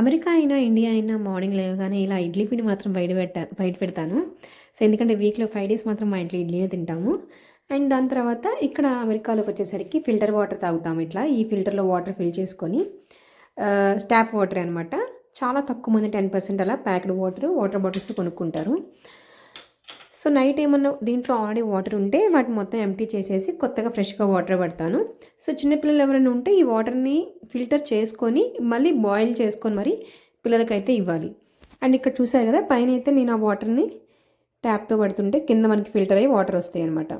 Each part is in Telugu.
అమెరికా అయినా ఇండియా అయినా మార్నింగ్ లేవగానే ఇలా ఇడ్లీ పిండి మాత్రం బయట పెట్టా బయట పెడతాను. సో ఎందుకంటే వీక్లో ఫైవ్ డేస్ మాత్రం మా ఇంట్లో ఇడ్లీనే తింటాము. అండ్ దాని తర్వాత ఇక్కడ అమెరికాలోకి వచ్చేసరికి ఫిల్టర్ వాటర్ తాగుతాము ఇట్లా. ఈ ఫిల్టర్లో వాటర్ ఫిల్ చేసుకొని ట్యాప్ వాటర్ అనమాట చాలా తక్కువ మంది టెన్ పర్సెంట్ అలా ప్యాక్డ్ వాటర్ వాటర్ బాటిల్స్ కొనుక్కుంటారు. సో నైట్ ఏమన్నా దీంట్లో ఆల్రెడీ వాటర్ ఉంటే వాటిని మొత్తం ఎంటీ చేసేసి కొత్తగా ఫ్రెష్గా వాటర్ పడతాను. సో చిన్నపిల్లలు ఎవరైనా ఉంటే ఈ వాటర్ని ఫిల్టర్ చేసుకొని మళ్ళీ బాయిల్ చేసుకొని మరి పిల్లలకైతే ఇవ్వాలి. అండ్ ఇక్కడ చూసారు కదా పైన అయితే నేను ఆ వాటర్ని ట్యాప్తో పడుతుంటే కింద మనకి ఫిల్టర్ అయ్యి వాటర్ వస్తాయి అనమాట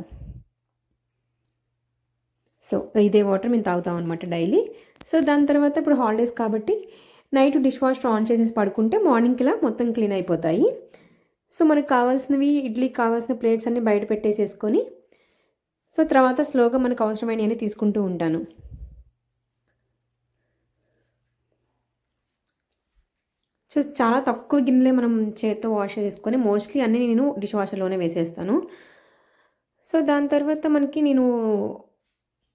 సో ఇదే వాటర్ మేము తాగుతాం అనమాట డైలీ. సో దాని తర్వాత ఇప్పుడు హాలిడేస్ కాబట్టి నైట్ డిష్ వాషర్ ఆన్ చేసేసి పడుకుంటే మార్నింగ్కి ఇలా మొత్తం క్లీన్ అయిపోతాయి. సో మనకు కావాల్సినవి ఇడ్లీకి కావాల్సిన ప్లేట్స్ అన్ని బయట పెట్టేసేసుకొని సో తర్వాత స్లోగా మనకు అవసరమైనవి తీసుకుంటూ ఉంటాను. సో చాలా తక్కువ గిన్నెలే మనం చేత్తో వాష్ చేసుకొని మోస్ట్లీ అన్నీ నేను డిష్ వాషర్లోనే వేసేస్తాను. సో దాని తర్వాత మనకి నేను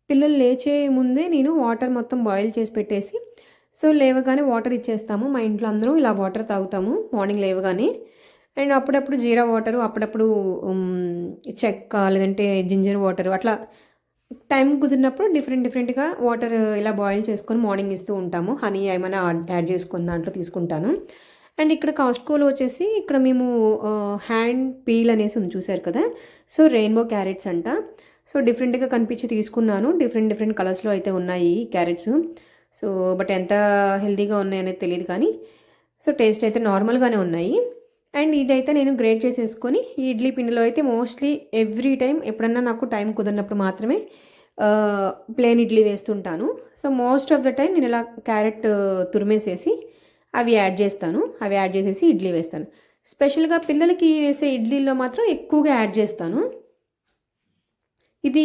పిల్లలు లేచే ముందే నేను వాటర్ మొత్తం బాయిల్ చేసి పెట్టేసి సో లేవగానే వాటర్ ఇచ్చేస్తాము. మా ఇంట్లో అందరూ ఇలా వాటర్ తాగుతాము మార్నింగ్ లేవగానే. అండ్ అప్పుడప్పుడు జీరా వాటరు అప్పుడప్పుడు చెక్క లేదంటే జింజర్ వాటరు అట్లా టైం కుదిరినప్పుడు డిఫరెంట్ డిఫరెంట్గా వాటర్ ఇలా బాయిల్ చేసుకొని మార్నింగ్ ఇస్తూ ఉంటాము. హనీ ఏమైనా యాడ్ చేసుకుని దాంట్లో తీసుకుంటాను. అండ్ ఇక్కడ కాస్ట్కోలో వచ్చేసి ఇక్కడ మేము హ్యాండ్ పీల్ అనేసి ఉంది చూసారు కదా? సో రెయిన్బో క్యారెట్స్ అంట. సో డిఫరెంట్గా కనిపించి తీసుకున్నాను. డిఫరెంట్ డిఫరెంట్ కలర్స్లో అయితే ఉన్నాయి క్యారెట్స్. సో బట్ ఎంత హెల్తీగా ఉన్నాయనేది తెలియదు కానీ సో టేస్ట్ అయితే నార్మల్గానే ఉన్నాయి. అండ్ ఇదైతే నేను గ్రేట్ చేసేసుకొని ఈ ఇడ్లీ పిండిలో అయితే మోస్ట్లీ ఎవ్రీ టైం ఎప్పుడన్నా నాకు టైం కుదిరినప్పుడు మాత్రమే plain idli వేస్తుంటాను. So most of the time నేను ఇలా క్యారెట్ తురిమేసేసి అవి యాడ్ చేస్తాను. అవి యాడ్ చేసేసి ఇడ్లీ వేస్తాను. స్పెషల్గా పిల్లలకి వేసే ఇడ్లీలో మాత్రం ఎక్కువగా యాడ్ చేస్తాను. ఇది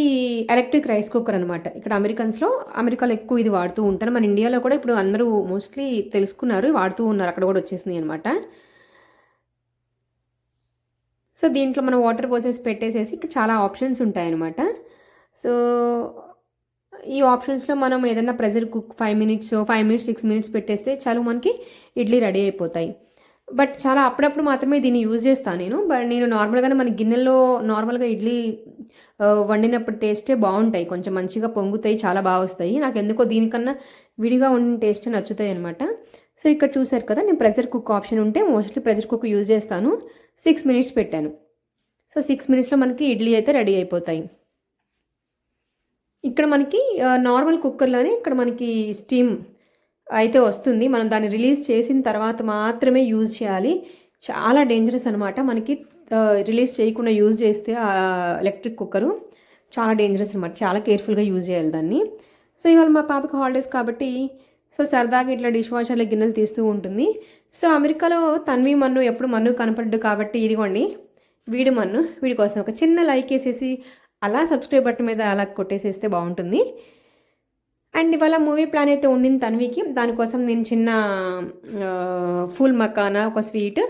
ఎలక్ట్రిక్ రైస్ కుక్కర్ అనమాట ఇక్కడ అమెరికన్స్లో అమెరికాలో ఎక్కువ ఇది వాడుతూ ఉంటారు. మన ఇండియాలో కూడా ఇప్పుడు అందరూ మోస్ట్లీ తెలుసుకున్నారు వాడుతూ ఉన్నారు. అక్కడ కూడా వచ్చేసింది అనమాట సో దీంట్లో మనం వాటర్ పోసేసి పెట్టేసేసి చాలా ఆప్షన్స్ ఉంటాయన్నమాట. సో ఈ ఆప్షన్స్లో మనం ఏదైనా pressure cook five minutes five minutes six minutes పెట్టేస్తే చాలు మనకి ఇడ్లీ రెడీ అయిపోతాయి. బట్ చాలా అప్పుడప్పుడు మాత్రమే దీన్ని యూజ్ చేస్తాను నేను. బట్ నేను నార్మల్గానే మన గిన్నెలో నార్మల్గా ఇడ్లీ వండినప్పుడు టేస్టే బాగుంటాయి. కొంచెం మంచిగా పొంగుతాయి చాలా బాగా వస్తాయి. నాకు ఎందుకో దీనికన్నా విడిగా వండిన టేస్ట్ నచ్చుతాయి అనమాట సో ఇక్కడ చూసారు కదా నేను ప్రెషర్ కుక్ ఆప్షన్ ఉంటే మోస్ట్లీ ప్రెషర్ కుక్ యూజ్ చేస్తాను. సిక్స్ మినిట్స్ పెట్టాను. సో సిక్స్ మినిట్స్లో మనకి ఇడ్లీ అయితే రెడీ అయిపోతాయి. ఇక్కడ మనకి నార్మల్ కుక్కర్లోనే ఇక్కడ మనకి స్టీమ్ అయితే వస్తుంది. మనం దాన్ని రిలీజ్ చేసిన తర్వాత మాత్రమే యూజ్ చేయాలి. చాలా డేంజరస్ అనమాట మనకి రిలీజ్ చేయకుండా యూజ్ చేస్తే ఎలక్ట్రిక్ కుక్కరు చాలా డేంజరస్ అనమాట చాలా కేర్ఫుల్గా యూజ్ చేయాలి దాన్ని. సో ఇవాళ మా పాపకి హాలిడేస్ కాబట్టి సో సరదాగా ఇట్లా డిష్ వాషర్లో గిన్నెలు తీస్తూ ఉంటుంది. సో అమెరికాలో తన్వి మన్ను ఎప్పుడు మన్ను కనపడ్డు కాబట్టి ఇదిగోండి వీడి మన్ను. వీడి కోసం ఒక చిన్న లైక్ వేసేసి అలా సబ్స్క్రైబ్ బటన్ మీద అలా కొట్టేసేస్తే బాగుంటుంది. అండ్ ఇవాళ మూవీ ప్లాన్ అయితే ఉండింది తన్వికి. దానికోసం నేను చిన్న ఫుల్ మకానా ఒక స్వీట్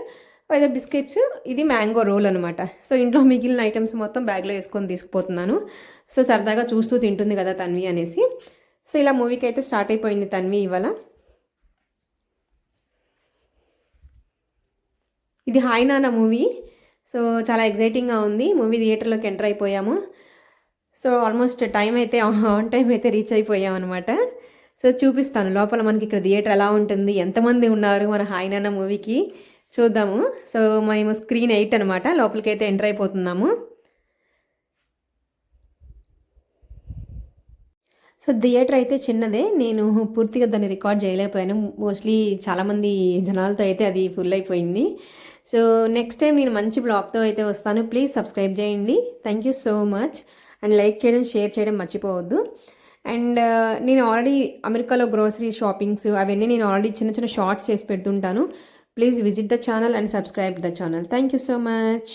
ఏదో బిస్కెట్స్ ఇది మ్యాంగో రోల్ అనమాట సో ఇంట్లో మిగిలిన ఐటమ్స్ మొత్తం బ్యాగ్లో వేసుకొని తీసుకుపోతున్నాను. సో సరదాగా చూస్తూ తింటుంది కదా తన్వి అనేసి. సో ఇలా మూవీకి అయితే స్టార్ట్ అయిపోయింది తన్వి ఇవాళ. ఇది హాయ్ నాన్న మూవీ. సో చాలా ఎగ్జైటింగ్గా ఉంది. మూవీ థియేటర్లోకి ఎంటర్ అయిపోయాము. సో ఆల్మోస్ట్ టైం అయితే ఆన్ టైం అయితే రీచ్ అయిపోయాం అనమాట సో చూపిస్తాను. లోపల మనకి ఇక్కడ థియేటర్ ఎలా ఉంటుంది ఎంతమంది ఉన్నారు మన హాయ్ నాన్న మూవీకి చూద్దాము. సో మేము స్క్రీన్ ఎయిట్ అనమాట లోపలికైతే ఎంటర్ అయిపోతున్నాము. సో థియేటర్ అయితే చిన్నదే. నేను పూర్తిగా దాన్ని రికార్డ్ చేయలేకపోయాను. మోస్ట్లీ చాలామంది జనాలతో అయితే అది ఫుల్ అయిపోయింది. సో నెక్స్ట్ టైం నేను మంచి బ్లాగ్తో అయితే వస్తాను. ప్లీజ్ సబ్స్క్రైబ్ చేయండి. Thank you so much and like చేయడం షేర్ చేయడం మర్చిపోవద్దు. అండ్ uh, నేను ఆల్రెడీ అమెరికాలో గ్రోసరీ షాపింగ్స్ అవన్నీ నేను ఆల్రెడీ చిన్న చిన్న షార్ట్స్ చేసి పెడుతుంటాను. Please visit the channel and subscribe the channel thank you so much